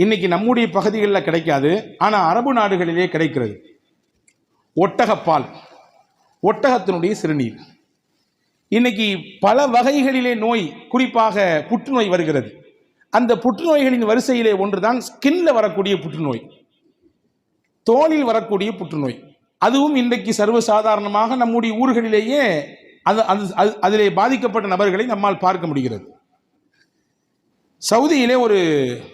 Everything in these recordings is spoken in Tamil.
இன்னைக்கு நம்முடைய பகுதிகளில் கிடைக்காது ஆனால் அரபு நாடுகளிலே கிடைக்கிறது. ஒட்டகப்பால் ஒட்டகத்தினுடைய சிறுநீர். இன்னைக்கு பல வகைகளிலே நோய் குறிப்பாக புற்றுநோய் வருகிறது. அந்த புற்றுநோய்களின் வரிசையிலே ஒன்றுதான் ஸ்கின்ல வரக்கூடிய புற்றுநோய். தோலில் வரக்கூடிய புற்றுநோய். அதுவும் இன்றைக்கு சர்வசாதாரணமாக நம்முடைய ஊர்களிலேயே அது அது அது- அதிலே பாதிக்கப்பட்ட நபர்களை நம்மால் பார்க்க முடிகிறது. சவுதியிலே ஒரு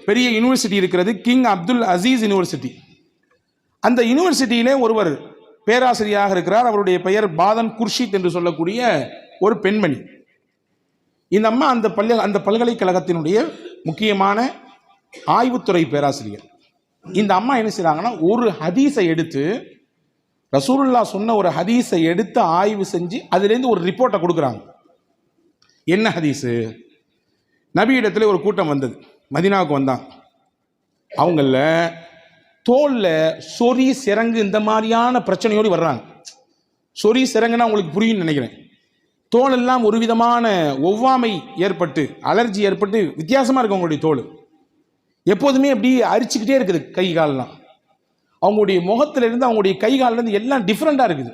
பெரிய யூனிவர்சிட்டி இருக்கிறது கிங் அப்துல் அசீஸ் யூனிவர்சிட்டி அந்த யூனிவர்சிட்டியிலே ஒருவர் பேராசிரியராக இருக்கிறார். அவருடைய பெயர் பாதன் குர்ஷித் என்று சொல்லக்கூடிய ஒரு பெண்மணி. இந்த அம்மா அந்த பள்ளி அந்த பல்கலைக்கழகத்தினுடைய முக்கியமான ஆய்வுத்துறை பேராசிரியர். இந்த அம்மா என்ன செய்கிறாங்கன்னா ஒரு ஹதீஸை எடுத்து ரசூலுல்லா சொன்ன ஒரு ஹதீஸை எடுத்து ஆய்வு செஞ்சு அதுலேருந்து ஒரு ரிப்போர்ட்டை கொடுக்குறாங்க. என்ன ஹதீஸு? நபியிடத்துல ஒரு கூட்டம் வந்தது. மதினாவுக்கு வந்தாங்க அவங்கள தோல்ல சொறி சிறங்கு இந்த மாதிரியான பிரச்சனையோடு வர்றாங்க. சொறி சிறங்குன்னா உங்களுக்கு புரியும்னு நினைக்கிறேன். தோல் எல்லாம் ஒரு விதமான ஒவ்வாமை ஏற்பட்டு அலர்ஜி ஏற்பட்டு வித்தியாசமாக இருக்கு அவங்களுடைய தோல். எப்போதுமே அப்படி அரிச்சுக்கிட்டே இருக்குது கை கால்லாம். அவங்களுடைய முகத்துல இருந்து அவங்களுடைய கை கால்ல இருந்து எல்லாம் டிஃப்ரெண்ட்டாக இருக்குது.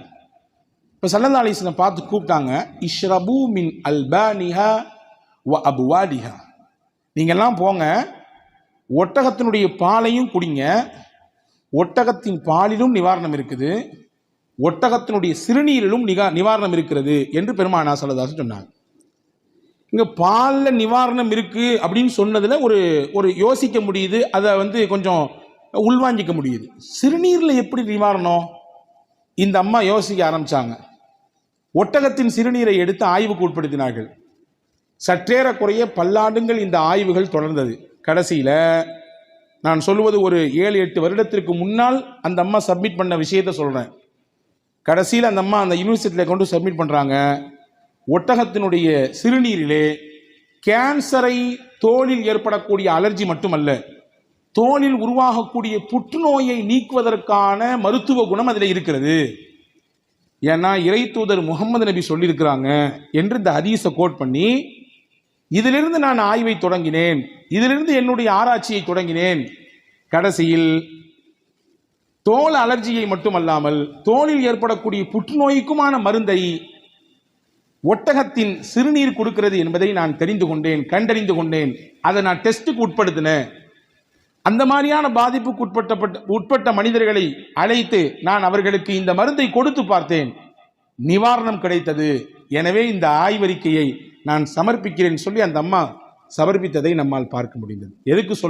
இப்போ சல்லல்லா அலிஸ்லம் பார்த்து கூப்பிட்டாங்க இஷ்ரபு மின் அல்பானிஹா வ அபுவாடிஹா நீங்கள்லாம் போங்க ஒட்டகத்தினுடைய பாலையும் குடிங்க. ஒட்டகத்தின் பாலிலும் நிவாரணம் இருக்குது. ஒட்டகத்தினுடைய சிறுநீரிலும் நிகா நிவாரணம் இருக்கிறது என்று பெருமானா சல்லதாசன் சொன்னாங்க. இங்கே பாலில் நிவாரணம் இருக்குது அப்படின்னு சொன்னதில் ஒரு ஒரு யோசிக்க முடியுது அதை வந்து கொஞ்சம் உள்வாங்கிக்க முடியுது. சிறுநீரில் எப்படி நிவாரணம்? இந்த அம்மா யோசிக்க ஆரம்பிச்சாங்க. ஒட்டகத்தின் சிறுநீரை எடுத்து ஆய்வுக்கு உட்படுத்தினார்கள். சற்றேறக்குறைய பல்லாண்டுகள் இந்த ஆய்வுகள் தொடர்ந்தது. கடைசியில் நான் சொல்லுவது ஒரு ஏழு எட்டு வருடத்திற்கு முன்னால் அந்த அம்மா சப்மிட் பண்ண விஷயத்தை சொல்கிறேன் கடைசியில் அந்த அம்மா அந்த யூனிவர்சிட்டியில் கொண்டு சப்மிட் பண்ணுறாங்க ஒட்டகத்தினுடைய சிறுநீரிலே கேன்சரை தோலில் ஏற்படக்கூடிய அலர்ஜி மட்டுமல்ல தோலில் உருவாகக்கூடிய புற்றுநோயை நீக்குவதற்கான மருத்துவ குணம் அதில் இருக்கிறது. ஏன்னா இறை தூதர் முகமது நபி சொல்லியிருக்கிறாங்க என்று இந்த ஹதீஸை கோட் பண்ணி இதிலிருந்து நான் ஆய்வை தொடங்கினேன். இதிலிருந்து என்னுடைய ஆராய்ச்சியை தொடங்கினேன். கடைசியில் தோல் அலர்ஜியை மட்டுமல்லாமல் தோலில் ஏற்படக்கூடிய புற்றுநோய்க்குமான மருந்தை ஒட்டகத்தின் சிறுநீர் கொடுக்கிறது என்பதை நான் தெரிந்து கொண்டேன் கண்டறிந்து கொண்டேன். அதை நான் டெஸ்ட்டுக்கு உட்படுத்தினேன். அந்த மாதிரியான பாதிப்புக்கு உட்பட்டப்பட்ட உட்பட்ட மனிதர்களை அழைத்து நான் அவர்களுக்கு இந்த மருந்தை கொடுத்து பார்த்தேன். நிவாரணம் கிடைத்தது. எனவே இந்த ஆய்வறிக்கையை நான் சமர்ப்பிக்கிறேன் சொல்லி அந்த அம்மா சமர்ப்பித்ததை நம்மால் பார்க்க முடிந்தது. எதுக்கு சொல்ல